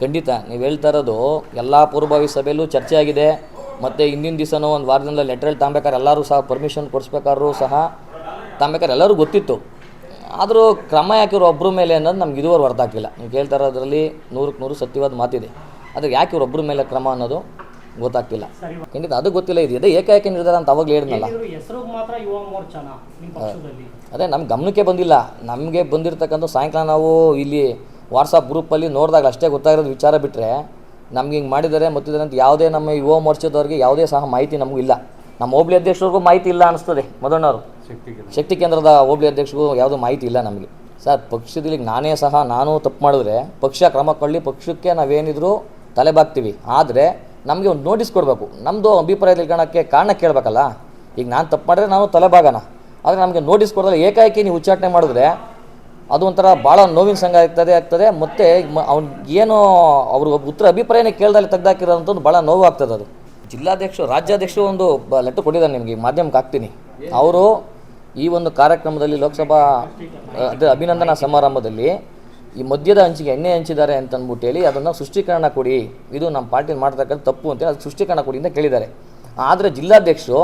ಖಂಡಿತ ನೀವು ಹೇಳ್ತಾ ಇರೋದು ಎಲ್ಲ ಪೂರ್ವಭಾವಿ ಸಭೆಯಲ್ಲೂ ಚರ್ಚೆ ಆಗಿದೆ ಮತ್ತು ಹಿಂದಿನ ದಿವಸನೂ ಒಂದು ವಾರದಿಂದ ಲೆಟ್ರಲ್ಲಿ ತಾಂಬೇಕಾದ್ರೆ ಎಲ್ಲರೂ ಸಹ ಪರ್ಮಿಷನ್ ಕೊಡಿಸ್ಬೇಕಾದ್ರೂ ಸಹ ತಾಂಬೇಕಾದ್ರೆ ಎಲ್ಲರೂ ಗೊತ್ತಿತ್ತು. ಆದರೂ ಕ್ರಮ ಯಾಕಿರೋ ಒಬ್ಬರ ಮೇಲೆ ಅನ್ನೋದು ನಮ್ಗೆ ಇದುವರೆಗೂ ಅರ್ಥ ಆಗ್ತಿಲ್ಲ ನೀವು ಕೇಳ್ತಾ ಇರೋದ್ರಲ್ಲಿ ನೂರಕ್ಕೆ ನೂರು ಸತ್ಯವಾದ ಮಾತಿದೆ. ಅದಕ್ಕೆ ಯಾಕೆ ಇವ್ರು ಒಬ್ಬರ ಮೇಲೆ ಕ್ರಮ ಅನ್ನೋದು ಗೊತ್ತಾಗ್ತಿಲ್ಲ. ಖಂಡಿತ ಅದು ಗೊತ್ತಿಲ್ಲ ಇದು ಅದೇ ಏಕಾಏಕಿ ನಿರ್ಧಾರ ಅಂತ ಅವಾಗಲೇ ಹೇಳಿದ್ನಲ್ಲ. ಅದೇ ನಮ್ಮ ಗಮನಕ್ಕೆ ಬಂದಿಲ್ಲ. ನಮಗೆ ಬಂದಿರತಕ್ಕಂಥ ಸಾಯಂಕಾಲ ನಾವು ಇಲ್ಲಿ ವಾಟ್ಸಪ್ ಗ್ರೂಪಲ್ಲಿ ನೋಡಿದಾಗ ಅಷ್ಟೇ ಗೊತ್ತಾಗಿರೋದು ವಿಚಾರ ಬಿಟ್ಟರೆ ನಮ್ಗೆ ಹಿಂಗೆ ಮಾಡಿದ್ದಾರೆ ಮತ್ತಿದ್ದಾರೆ ಅಂತ ಯಾವುದೇ ನಮ್ಮ ಯುವ ಮೋರ್ಚಾದವ್ರಿಗೆ ಯಾವುದೇ ಸಹ ಮಾಹಿತಿ ನಮಗೂ ಇಲ್ಲ ನಮ್ಮ ಹೋಬ್ಲಿ ಅಧ್ಯಕ್ಷರಿಗೂ ಮಾಹಿತಿ ಇಲ್ಲ ಅನಿಸ್ತದೆ ಮದಣ್ಣವರು ಶಕ್ತಿ ಕೇಂದ್ರದ ಹೋಬ್ಳಿ ಅಧ್ಯಕ್ಷರಿಗೂ ಯಾವುದೂ ಮಾಹಿತಿ ಇಲ್ಲ ನಮಗೆ. ಸರ್ ಪಕ್ಷದಲ್ಲಿ ನಾನೇ ಸಹ ನಾನು ತಪ್ಪು ಮಾಡಿದ್ರೆ ಪಕ್ಷ ಕ್ರಮ ಕೊಳ್ಳಿ ಪಕ್ಷಕ್ಕೆ ನಾವೇನಿದ್ರು ತಲೆಬಾಗ್ತೀವಿ ಆದರೆ ನಮಗೆ ಒಂದು ನೋಟಿಸ್ ಕೊಡಬೇಕು. ನಮ್ಮದು ಅಭಿಪ್ರಾಯ ತಿಳ್ಕೊಳಕ್ಕೆ ಕಾರಣ ಕೇಳಬೇಕಲ್ಲ. ಈಗ ನಾನು ತಪ್ಪು ಮಾಡಿದ್ರೆ ನಾನು ತಲೆಬಾಗೋಣ ಆದರೆ ನಮಗೆ ನೋಟಿಸ್ ಕೊಡೋದ್ರೆ ಏಕಾಏಕಿ ನೀವು ಉಚ್ಚಾಟನೆ ಮಾಡಿದ್ರೆ ಅದು ಒಂಥರ ಭಾಳ ನೋವಿನ ಸಂಘ ಆಗ್ತದೆ ಆಗ್ತದೆ. ಮತ್ತು ಅವ್ನಿಗೆ ಏನು ಅವರು ಉತ್ತರ ಅಭಿಪ್ರಾಯನೇ ಕೇಳ್ದಲ್ಲಿ ತೆಗ್ದಾಕಿರೋಂಥದ್ದು ಭಾಳ ನೋವು ಆಗ್ತದೆ ಅದು. ಜಿಲ್ಲಾಧ್ಯಕ್ಷರು, ರಾಜ್ಯಾಧ್ಯಕ್ಷರು ಒಂದು ಲೆಟ್ರ್ ಕೊಟ್ಟಿದ್ದಾರೆ ನಿಮಗೆ ಮಾಧ್ಯಮಕ್ಕೆ ಹಾಕ್ತೀನಿ. ಅವರು ಈ ಒಂದು ಕಾರ್ಯಕ್ರಮದಲ್ಲಿ ಲೋಕಸಭಾ ಅಭಿನಂದನಾ ಸಮಾರಂಭದಲ್ಲಿ ಈ ಮದ್ಯದ ಹಂಚಿಗೆ ಎಣ್ಣೆ ಹಂಚಿದ್ದಾರೆ ಅಂತ ಅಂದ್ಬಿಟ್ಟು ಹೇಳಿ ಅದನ್ನು ಸೃಷ್ಟೀಕರಣ ಕೊಡಿ, ಇದು ನಮ್ಮ ಪಾರ್ಟಿ ಮಾಡ್ತಕ್ಕಂಥ ತಪ್ಪು ಅಂತೇಳಿ ಅದು ಸೃಷ್ಟೀಕರಣ ಕೊಡಿ ಅಂತ ಕೇಳಿದ್ದಾರೆ. ಆದರೆ ಜಿಲ್ಲಾಧ್ಯಕ್ಷರು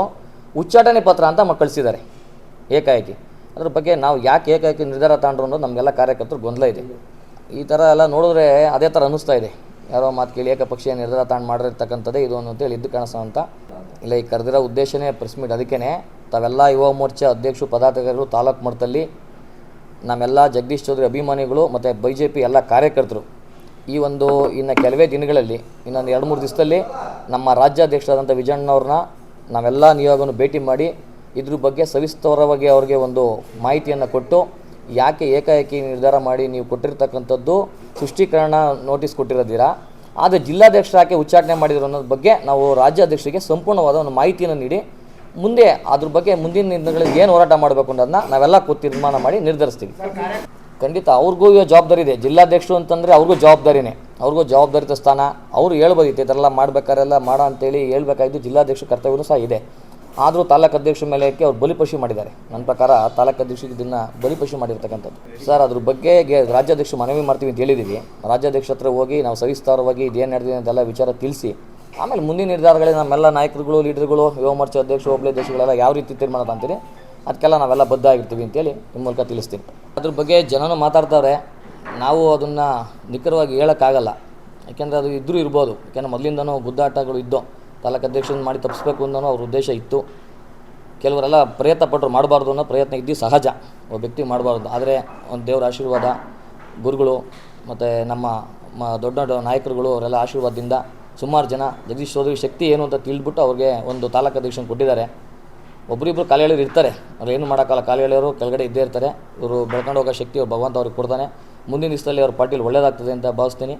ಉಚ್ಚಾಟನೆ ಪತ್ರ ಅಂತ ಕಳಿಸಿದ್ದಾರೆ ಏಕಾಏಕಿ. ಅದ್ರ ಬಗ್ಗೆ ನಾವು ಯಾಕೆ ಏಕಾಏಕಿ ನಿರ್ಧಾರ ತಗೊಂಡ್ರು ಅನ್ನೋದು ನಮಗೆಲ್ಲ ಕಾರ್ಯಕರ್ತರು ಗೊಂದಲ ಇದೆ. ಈ ಥರ ಎಲ್ಲ ನೋಡಿದ್ರೆ ಅದೇ ಥರ ಅನ್ನಿಸ್ತಾ ಇದೆ. ಯಾರೋ ಮಾತು ಕೇಳಿ ಏಕಪಕ್ಷೀಯ ನಿರ್ಧಾರ ತಾಂಡ್ ಮಾಡಿರ್ತಕ್ಕಂಥದ್ದೇ ಇದು ಅಂತೇಳಿ ಇದ್ದು ಕಾಣಿಸೋ ಅಂತ. ಇಲ್ಲ, ಈ ಕರೆದಿರೋ ಉದ್ದೇಶನೇ ಪ್ರೆಸ್ ಮೀಟ್ ಅದಕ್ಕೇ ತಾವೆಲ್ಲ ಯುವ ಮೋರ್ಚಾ ಅಧ್ಯಕ್ಷರು ಪದಾಧಿಕಾರಿಗಳು ತಾಲೂಕು ಮಟ್ಟದಲ್ಲಿ ನಮ್ಮೆಲ್ಲ ಜಗದೀಶ್ ಚೌಧರಿ ಅಭಿಮಾನಿಗಳು ಮತ್ತು ಬಿ ಜೆ ಪಿ ಎಲ್ಲ ಕಾರ್ಯಕರ್ತರು. ಈ ಒಂದು ಇನ್ನು ಕೆಲವೇ ದಿನಗಳಲ್ಲಿ, ಇನ್ನೊಂದು ಎರಡು ಮೂರು ದಿವಸದಲ್ಲಿ ನಮ್ಮ ರಾಜ್ಯಾಧ್ಯಕ್ಷರಾದಂಥ ವಿಜಯಣ್ಣವ್ರನ್ನ ನಾವೆಲ್ಲ ನಿಯೋಗವನ್ನು ಭೇಟಿ ಮಾಡಿ ಇದ್ರ ಬಗ್ಗೆ ಸವಿಸ್ತರವಾಗಿ ಅವ್ರಿಗೆ ಒಂದು ಮಾಹಿತಿಯನ್ನು ಕೊಟ್ಟು ಯಾಕೆ ಏಕಾಏಕಿ ನಿರ್ಧಾರ ಮಾಡಿ ನೀವು ಕೊಟ್ಟಿರ್ತಕ್ಕಂಥದ್ದು ಸೃಷ್ಟೀಕರಣ ನೋಟಿಸ್ ಕೊಟ್ಟಿರೋದಿರಾ? ಆದರೆ ಜಿಲ್ಲಾಧ್ಯಕ್ಷರು ಯಾಕೆ ಉಚ್ಚಾಟನೆ ಮಾಡಿದ್ರು ಅನ್ನೋದ್ರ ಬಗ್ಗೆ ನಾವು ರಾಜ್ಯಾಧ್ಯಕ್ಷರಿಗೆ ಸಂಪೂರ್ಣವಾದ ಒಂದು ಮಾಹಿತಿಯನ್ನು ನೀಡಿ, ಮುಂದೆ ಅದ್ರ ಬಗ್ಗೆ ಮುಂದಿನ ದಿನಗಳಲ್ಲಿ ಏನು ಹೋರಾಟ ಮಾಡಬೇಕು ಅನ್ನೋದನ್ನ ನಾವೆಲ್ಲ ಕೂತು ತೀರ್ಮಾನ ಮಾಡಿ ನಿರ್ಧರಿಸ್ತೀವಿ. ಖಂಡಿತ ಅವ್ರಿಗೂ ಜವಾಬ್ದಾರಿ ಇದೆ. ಜಿಲ್ಲಾಧ್ಯಕ್ಷರು ಅಂತಂದರೆ ಅವ್ರಿಗೂ ಜವಾಬ್ದಾರಿನೇ. ಅವ್ರಿಗೂ ಜವಾಬ್ದಾರಿತ ಸ್ಥಾನ. ಅವರು ಹೇಳ್ಬೋದಿತ್ತು ಈ ಥರ ಎಲ್ಲ ಮಾಡ್ಬೇಕಾರೆಲ್ಲ ಮಾಡೋ ಅಂತೇಳಿ ಹೇಳ್ಬೇಕಾಗಿದ್ದು ಜಿಲ್ಲಾಧ್ಯಕ್ಷ ಕರ್ತವ್ಯನೂ ಸಹ ಇದೆ. ಆದರೂ ತಾಲೂಕು ಅಧ್ಯಕ್ಷ ಮೇಲೆ ಅವ್ರು ಬಲಿಪಶು ಮಾಡಿದ್ದಾರೆ. ನನ್ನ ಪ್ರಕಾರ ತಾಲೂಕು ಅಧ್ಯಕ್ಷರಿಗೆ ಇದನ್ನು ಬಲಿಪಶು ಮಾಡಿರ್ತಕ್ಕಂಥದ್ದು. ಸರ್, ಅದ್ರ ಬಗ್ಗೆ ರಾಜ್ಯಾಧ್ಯಕ್ಷ ಮನವಿ ಮಾಡ್ತೀವಿ ಅಂತ ಹೇಳಿದ್ದೀವಿ ರಾಜ್ಯಾಧ್ಯಕ್ಷ ಹತ್ರ ಹೋಗಿ ನಾವು ಸವಿಸ್ತಾರವಾಗಿ ಇದೇನು ನಡೆದಿದೆ ಅಂತೆಲ್ಲ ವಿಚಾರ ತಿಳಿಸಿ. ಆಮೇಲೆ ಮುಂದಿನ ನಿರ್ಧಾರಗಳೇ ನಮ್ಮೆಲ್ಲ ನಾಯಕರುಗಳು, ಲೀಡರ್ಗಳು, ಯುವ ಮೋರ್ಚಾ ಅಧ್ಯಕ್ಷ ಹೋಬಳಿ ಅಧ್ಯಕ್ಷಗಳೆಲ್ಲ ಯಾವ ರೀತಿ ತೀರ್ಮಾನ ಅಂತೀರಿ ಅದಕ್ಕೆಲ್ಲ ನಾವೆಲ್ಲ ಬದ್ಧ ಆಗಿರ್ತೀವಿ ಅಂತೇಳಿ ನಿಮ್ಮ ಮೂಲಕ ತಿಳಿಸ್ತೀನಿ. ಅದ್ರ ಬಗ್ಗೆ ಜನನು ಮಾತಾಡ್ತಾರೆ. ನಾವು ಅದನ್ನು ನಿಖರವಾಗಿ ಹೇಳೋಕ್ಕಾಗಲ್ಲ. ಯಾಕೆಂದರೆ ಅದು ಇದ್ದರೂ ಇರ್ಬೋದು. ಯಾಕೆಂದರೆ ಮೊದಲಿಂದನೂ ಬುದ್ಧಾಟಗಳು ಇದ್ದು ತಾಲೂಕು ಅಧ್ಯಕ್ಷನ ಮಾಡಿ ತಪ್ಪಿಸ್ಬೇಕು ಅನ್ನೋ ಅವ್ರ ಉದ್ದೇಶ ಇತ್ತು. ಕೆಲವರೆಲ್ಲ ಪ್ರಯತ್ನ ಪಟ್ಟರು ಮಾಡಬಾರ್ದು ಅನ್ನೋ ಪ್ರಯತ್ನ ಇದ್ದು ಸಹಜ. ಒಬ್ಬ ವ್ಯಕ್ತಿ ಮಾಡಬಾರ್ದು. ಆದರೆ ಒಂದು ದೇವರ ಆಶೀರ್ವಾದ, ಗುರುಗಳು ಮತ್ತು ನಮ್ಮ ಮ ದೊಡ್ಡ ದೊಡ್ಡ ನಾಯಕರುಗಳು ಅವರೆಲ್ಲ ಆಶೀರ್ವಾದದಿಂದ ಸುಮಾರು ಜನ ಜಗದೀಶ್ ಚೌಧರಿ ಶಕ್ತಿ ಏನು ಅಂತ ತಿಳಿದ್ಬಿಟ್ಟು ಅವ್ರಿಗೆ ಒಂದು ತಾಲೂಕು ಅಧ್ಯಕ್ಷನ ಕೊಟ್ಟಿದ್ದಾರೆ. ಒಬ್ಬರಿಬ್ಬರು ಕಾಲು ಎಳೆಯೋರು ಇರ್ತಾರೆ. ಅವ್ರು ಏನು ಮಾಡೋಕ್ಕಲ್ಲ ಕಾಲು ಎಳೆಯೋರು ಕೆಳಗಡೆ ಇದ್ದೇ ಇರ್ತಾರೆ. ಇವರು ಬೆಳ್ಕೊಂಡು ಹೋಗೋ ಶಕ್ತಿ ಅವ್ರು ಭಗವಂತ ಅವ್ರಿಗೆ ಕೊಡ್ತಾನೆ. ಮುಂದಿನ ದಿವಸದಲ್ಲಿ ಅವ್ರ ಪಾಟೀಲ್ ಒಳ್ಳೆಯದಾಗ್ತದೆ ಅಂತ ಭಾವಿಸ್ತೀನಿ.